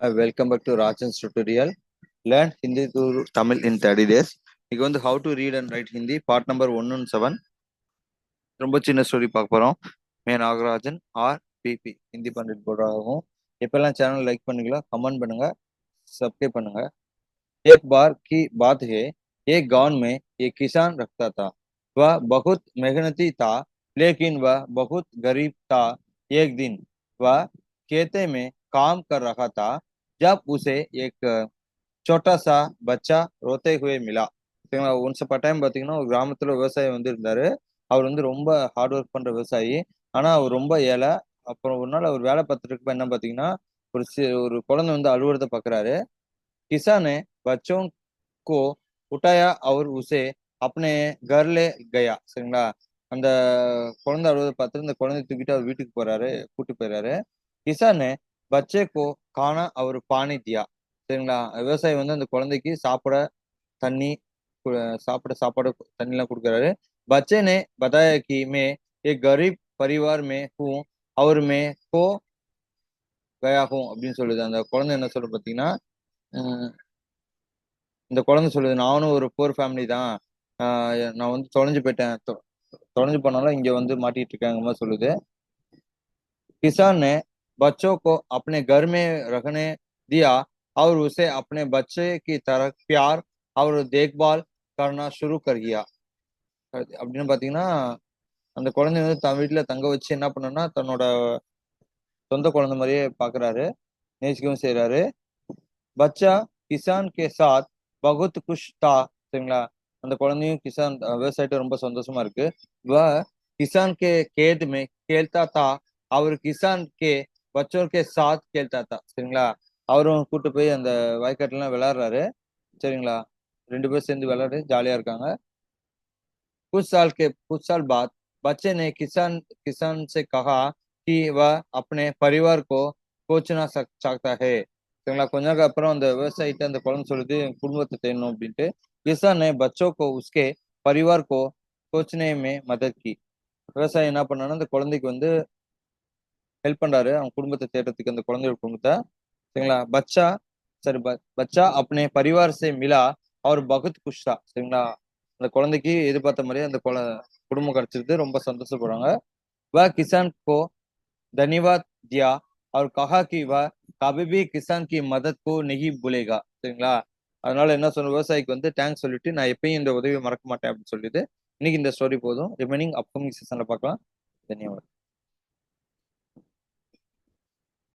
Uh, welcome back to Rachan's tutorial. Learn Hindi to Tamil in 30 days. இன்னைக்கு வந்து how to read and write Hindi part number one one seven ரொம்ப சின்ன story பார்க்க போகிறோம் மே Nagarajan R PB Hindi Pandit போர்டாகவும் எப்பெல்லாம் channel like பண்ணுங்களோ comment பண்ணுங்க subscribe பண்ணுங்க एक बार की बात है एक गांव में एक किसान रखता था वह बहुत मेहनती था लेकिन वह बहुत गरीब था एक दिन वह खेते में काम कर रहा था जब उसे एक छोटा सा बच्चा रोते हुए मिला சரிங்களா ஒன்ஸ் அப்ப டைம் பாத்தீங்கன்னா ஒரு கிராமத்துல விவசாயி வந்து இருந்தாரு அவர் வந்து ரொம்ப ஹார்ட் ஒர்க் பண்ற விவசாயி ஆனா அவர் ரொம்ப ஏழை அப்புறம் ஒரு நாள் அவர் வேலை பார்த்துட்டு இருக்கப்ப என்ன பாத்தீங்கன்னா ஒரு சி- ஒரு குழந்தை வந்து அழுவுறத பாக்குறாரு किसान ने बच्चों को उठाया और उसे अपने घर ले गया சரிங்களா அந்த குழந்தை அழுவதை பார்த்து இந்த குழந்தைய தூக்கிட்டு அவர் வீட்டுக்கு போறாரு கூட்டி போயிறாரு கிசான் பச்சே கோ காண அவர் பானி தியா சரிங்களா? விவசாயி வந்து அந்த குழந்தைக்கு சாப்பிட தண்ணி சாப்பிட சாப்பாடு தண்ணிலாம் கொடுக்குறாரு. பச்சே நே பதாயா கி மே ஏ கரீப் பரிவார் மே ஹூ அவர் மே கோ கயாகும் அப்படின்னு சொல்லுது. அந்த குழந்தை என்ன சொல்லுது பார்த்தீங்கன்னா இந்த குழந்தை சொல்லுது நானும் ஒரு போர் ஃபேமிலி தான். நான் வந்து தொலைஞ்சு போயிட்டேன். தொலைஞ்சு போனாலும் இங்க வந்து மாட்டிட்டு இருக்காங்க சொல்லுது. கிசான்னு बच्चों को अपने घर में रखने दिया और उसे अपने बच्चे की तरह प्यार और देखभाल करना शुरू कर दिया அது அப்படின்னு பாத்தீங்கன்னா அந்த குழந்தைய வந்து தன் வீட்டுல தங்க வச்சு என்ன பண்ணனா தன்னோட சொந்த குழந்தை மாதிரியே பாக்குறாரு நேசிக்கவும் செய்றாரு பச்சா கிசான் கே சாத் பகுத் குஷ் தா சரிங்களா அந்த குழந்தையும் கிசான் அஹ் விவசாயிட்ட ரொம்ப சந்தோஷமா இருக்கு வ கிசான் கே கேத் மே கேல்தா தா அவர் கிசான் கே பச்சோர் கே சாத் கேல்தா தா சரிங்களா அவரும் கூட்டு போய் அந்த வயக்காட்டுல எல்லாம் விளையாடுறாரு சரிங்களா ரெண்டு பேரும் சேர்ந்து விளையாடு ஜாலியா இருக்காங்க कुछ साल के कुछ साल बाद बच्चे ने किसान किसान से कहा कि वह अपने परिवार को கோச்சனா சக் சாக்தா ஹே சரிங்களா கொஞ்ச நாளுக்கு அப்புறம் அந்த விவசாயிட்ட அந்த குழந்தை சொல்லுது என் குடும்பத்தை தேடணும் அப்படின்ட்டு கிசான் ने बच्चों को उसके परिवार को கோச்சனே में मदद की விவசாயி என்ன பண்ணான்னா அந்த குழந்தைக்கு வந்து ஹெல்ப் பண்றாரு. அவங்க குடும்பத்தை தேடுறதுக்கு அந்த குழந்தையோட குடும்பத்தை. சரிங்களா? பச்சா சரி பச்சா அப்னே பரிவார சே மிலா அவர் பகத் குஷ்தா சரிங்களா? அந்த குழந்தைக்கு எதிர்பார்த்த மாதிரியே அந்த குழ குடும்பம் கிடைச்சிருது. ரொம்ப சந்தோஷப்படுறாங்க. வ கிசான் கோ தனிவாத் தியா அவர் கஹா கி வ கபிபி கிசான் கி மதத் கோ நெகி புலேகா. சரிங்களா? அதனால என்ன சொன்ன விவசாயிக்கு வந்து தேங்க்ஸ் சொல்லிட்டு நான் எப்பயும் இந்த உதவியை மறக்க மாட்டேன் அப்படின்னு சொல்லிட்டு இன்னைக்கு இந்த ஸ்டோரி போதும். ரிமைனிங் அப்கமிங் சீசன்ல பார்க்கலாம். தன்யவாதம்